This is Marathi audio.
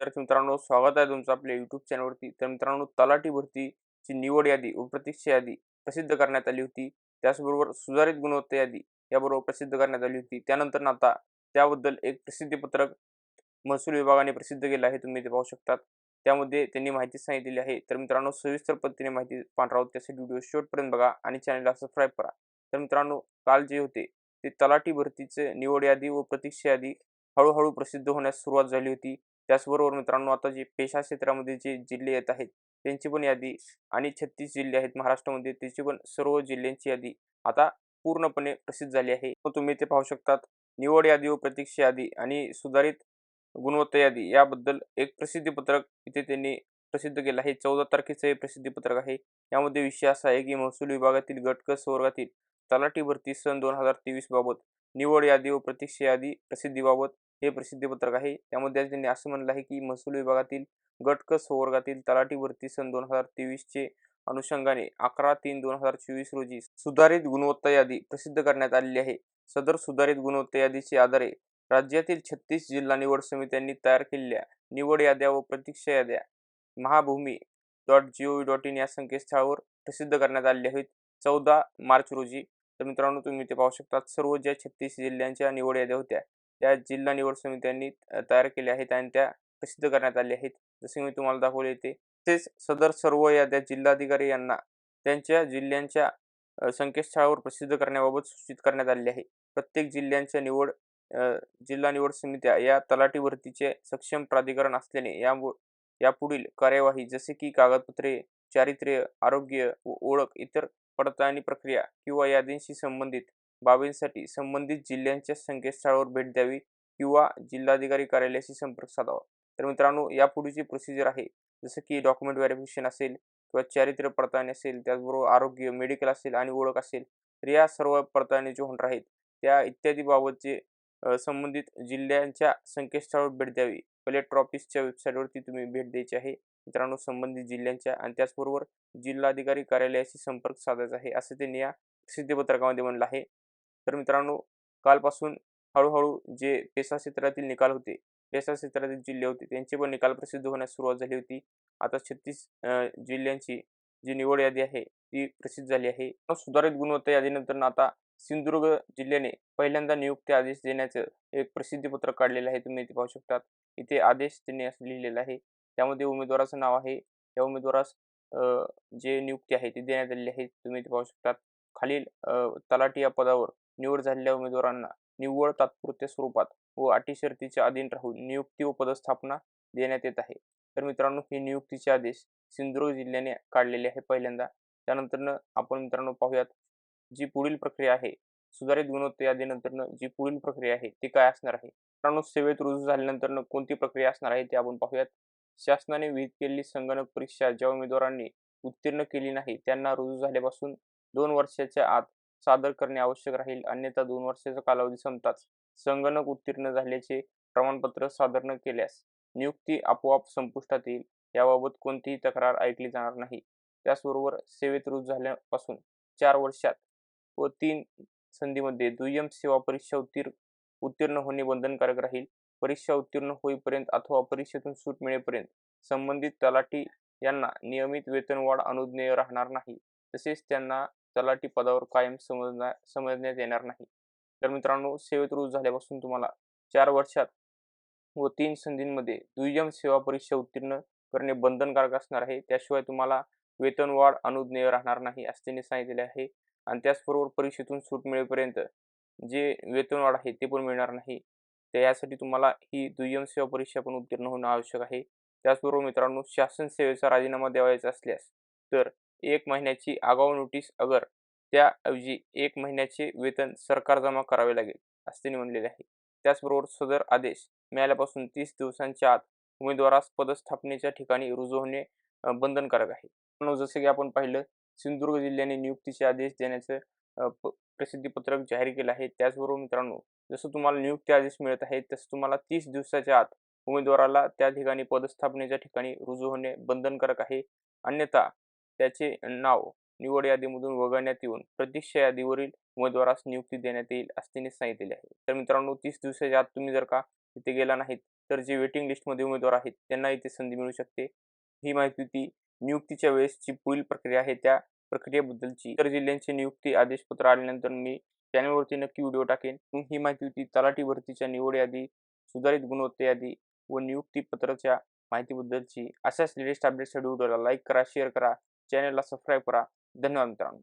तर मित्रांनो स्वागत आहे तुमचं आपल्या युट्यूब चॅनलवरती तर मित्रांनो तलाठी भरतीची निवड यादी व प्रतीक्षा यादी प्रसिद्ध करण्यात आली होती. त्याचबरोबर सुधारित गुणवत्ता यादी याबरोबर प्रसिद्ध करण्यात आली होती. त्यानंतर आता त्याबद्दल एक प्रसिद्धीपत्रक महसूल विभागाने प्रसिद्ध केलं आहे. तुम्ही ते पाहू शकतात. त्यामध्ये त्यांनी माहिती सांगितलेली आहे. तर मित्रांनो सविस्तर पद्धतीने माहिती पाहणार आहोत. त्यासाठी व्हिडिओ शेवटपर्यंत बघा आणि चॅनलला सबस्क्राईब करा. तर मित्रांनो काल जे होते ते तलाठी भरतीचे निवड यादी व प्रतीक्षा यादी हळूहळू प्रसिद्ध होण्यास सुरुवात झाली होती. त्याचबरोबर मित्रांनो आता जे पेशा क्षेत्रामध्ये जे जिल्हे येत आहेत त्यांची पण यादी आणि छत्तीस जिल्हे आहेत महाराष्ट्रामध्ये त्याची पण सर्व जिल्ह्यांची यादी आता पूर्णपणे प्रसिद्ध झाली आहे. तुम्ही ते पाहू शकतात निवड यादी व प्रतीक्षा यादी आणि सुधारित गुणवत्ता यादी याबद्दल एक प्रसिद्धीपत्रक इथे त्यांनी प्रसिद्ध केलं आहे. चौदा तारखेचं हे प्रसिद्धीपत्रक आहे. यामध्ये विषय असा आहे की महसूल विभागातील गटकस वर्गातील तलाठी भरती सन दोन हजार तेवीस बाबत निवड यादी व प्रतीक्षा यादी प्रसिद्धीबाबत हे प्रसिद्धीपत्रक आहे. त्यामध्ये त्यांनी असं म्हणलं आहे की महसूल विभागातील गटक क तलाठी भरती सन दोन हजार तेवीसचे अनुषंगाने अकरा तीन दोन हजार चोवीस रोजी सुधारित गुणवत्ता यादी प्रसिद्ध करण्यात आलेली आहे. सदर सुधारित गुणवत्ता यादीचे आधारे राज्यातील छत्तीस जिल्हा निवड समित्यांनी तयार केलेल्या निवड याद्या व प्रतीक्षा याद्या Mahabhumi dot G O V dot in या संकेतस्थळावर प्रसिद्ध करण्यात आलेले आहेत. चौदा मार्च रोजी तर मित्रांनो तुम्ही ते पाहू शकता सर्व ज्या छत्तीस जिल्ह्यांच्या निवड याद्या होत्या त्या जिल्हा निवड समित्यांनी तयार केल्या आहेत आणि त्या प्रसिद्ध करण्यात आल्या आहेत. जसे मी तुम्हाला दाखवले येते तसेच सदर सर्व याद्या जिल्हाधिकारी यांना त्यांच्या जिल्ह्यांच्या संकेतस्थळावर प्रसिद्ध करण्याबाबत सूचित करण्यात आले आहे. प्रत्येक जिल्ह्यांच्या निवड जिल्हा निवड समित्या या तलाठी भरतीचे सक्षम प्राधिकरण असल्याने या यापुढील कार्यवाही जसे की कागदपत्रे चारित्र्य आरोग्य व ओळख इतर पडताळणी प्रक्रिया किंवा यादींशी संबंधित बाबींसाठी संबंधित जिल्ह्यांच्या संकेतस्थळावर भेट द्यावी किंवा जिल्हाधिकारी कार्यालयाशी संपर्क साधावा. तर मित्रांनो यापुढीची प्रोसिजर आहे. जसं की डॉक्युमेंट व्हेरिफिकेशन असेल किंवा चारित्र्य पडताळणी असेल त्याचबरोबर आरोग्य मेडिकल असेल आणि ओळख असेल तर या सर्व पडताळणी जे होणार आहेत त्या इत्यादी बाबतचे संबंधित जिल्ह्यांच्या संकेतस्थळावर भेट द्यावी. कलेक्टर ऑफिसच्या वेबसाईटवरती तुम्ही भेट द्यायची आहे. मित्रांनो संबंधित जिल्ह्यांच्या आणि त्याचबरोबर जिल्हाधिकारी कार्यालयाशी संपर्क साधायचा आहे असं त्यांनी या प्रसिद्धीपत्रकामध्ये म्हणलं आहे. तर मित्रांनो कालपासून हळूहळू जे पेसा क्षेत्रातील निकाल होते पेसा क्षेत्रातील जिल्हे होते त्यांचे पण निकाल प्रसिद्ध होण्यास सुरुवात झाली होती. आता छत्तीस जिल्ह्यांची जी निवड यादी आहे ती प्रसिद्ध झाली आहे. सुधारित गुणवत्ता यादीनंतर आता सिंधुदुर्ग जिल्ह्याने पहिल्यांदा नियुक्ती आदेश देण्याचं एक प्रसिद्धीपत्रक काढलेलं आहे तुम्ही इथे पाहू शकतात. इथे आदेश त्यांनी असं लिहिलेला आहे. त्यामध्ये उमेदवाराचं नाव आहे. त्या उमेदवारास जे नियुक्ती आहे ती देण्यात आलेली आहे. तुम्ही इथे पाहू शकतात. खालील तलाठी या पदावर निवड झालेल्या उमेदवारांना निव्वळ तात्पुरत्या स्वरूपात व अटी शर्तीच्या अधीन राहून नियुक्ती व पदस्थापना देण्यात येत आहे. तर मित्रांनो हे नियुक्तीचे आदेश सिंधुदुर्ग जिल्ह्याने काढलेले आहे पहिल्यांदा. त्यानंतरनं आपण मित्रांनो पाहूयात जी पुढील प्रक्रिया आहे सुधारित गुणवत्ता यादीनंतर जी पुढील प्रक्रिया आहे ती काय असणार आहे? मित्रांनो सेवेत रुजू झाल्यानंतर कोणती प्रक्रिया असणार आहे ते आपण पाहूयात. शासनाने विहित केलेली संगणक परीक्षा ज्या उमेदवारांनी उत्तीर्ण केली नाही त्यांना रुजू झाल्यापासून दोन वर्षाच्या आत सादर करणे आवश्यक राहील. अन्यथा दोन वर्षाचा कालावधी संपताच संगणक उत्तीर्ण झाल्याचे प्रमाणपत्र सादर न केल्यास नियुक्ती आपोआप संपुष्टात येईल. याबाबत कोणतीही तक्रार ऐकली जाणार नाही. त्याचबरोबर सेवेत रुजू झाल्यापासून चार वर्षात व तीन संधीमध्ये दुय्यम सेवा परीक्षा उत्तीर्ण उत्तीर्ण होणे बंधनकारक राहील. परीक्षा उत्तीर्ण होईपर्यंत अथवा परीक्षेतून सूट मिळेपर्यंत संबंधित तलाठी यांना नियमित वेतनवाढ अनुज्ञेय राहणार नाही. तसेच त्यांना तलाठी पदावर कायम समजण्या समजण्यात येणार नाही. तर मित्रांनो सेवेत रुजू झाल्यापासून तुम्हाला चार वर्षात व तीन संधींमध्ये दुय्यम सेवा परीक्षा उत्तीर्ण करणे बंधनकारक असणार आहे. त्याशिवाय तुम्हाला वेतनवाढ अनुज्ञेय राहणार नाही असे त्यांनी सांगितले आहे. आणि त्याचबरोबर परीक्षेतून सूट मिळेपर्यंत जे वेतनवाढ आहे ते पण मिळणार नाही. तर यासाठी तुम्हाला ही दुय्यम सेवा परीक्षा पण उत्तीर्ण होणं आवश्यक आहे. त्याचबरोबर मित्रांनो शासन सेवेचा राजीनामा द्यावायचा असल्यास तर एक महिन्याची आगाऊ नोटीस अगर त्याऐवजी एक महिन्याचे वेतन सरकार जमा करावे लागेल असे म्हणलेले आहे. त्याचबरोबर सदर आदेश मिळाल्यापासून तीस दिवसांच्या आत उमेदवारास पदस्थापनेच्या ठिकाणी रुजू होणे बंधनकारक आहे. जसे की आपण पाहिलं सिंधुदुर्ग जिल्ह्याने नियुक्तीचे आदेश देण्याचं प्रसिद्धीपत्रक जाहीर केलं आहे. त्याचबरोबर मित्रांनो जसं तुम्हाला नियुक्ती आदेश मिळत आहे तसं तुम्हाला तीस दिवसाच्या आत उमेदवाराला त्या ठिकाणी पदस्थापनेच्या ठिकाणी रुजू होणे बंधनकारक आहे. अन्यथा त्याचे नाव निवड यादीमधून वगळण्यात येऊन प्रतीक्षा यादीवरील उमेदवारास नियुक्ती देण्यात येईल असे त्यांनी सांगितलेले आहे. तर मित्रांनो तीस दिवसाच्या आत तुम्ही जर का तिथे गेला नाहीत तर जे वेटिंग लिस्टमध्ये उमेदवार आहेत त्यांना इथे संधी मिळू शकते. ही माहिती होती. नियुक्तीच्या वेळेसची पुढील प्रक्रिया आहे त्या प्रक्रियेबद्दलची. इतर जिल्ह्यांचे नियुक्ती आदेशपत्र आल्यानंतर मी चॅनलवरती नक्की व्हिडिओ टाकेन. ही माहिती होती. तलाठी भरतीच्या निवड यादी सुधारित गुणवत्ता यादी व नियुक्तीपत्राच्या माहितीबद्दलची. अशाच लेटेस्ट अपडेटसाठी व्हिडिओला लाईक करा शेअर करा. चॅनलला सबस्क्राईब करा धन्यवाद मित्रांनो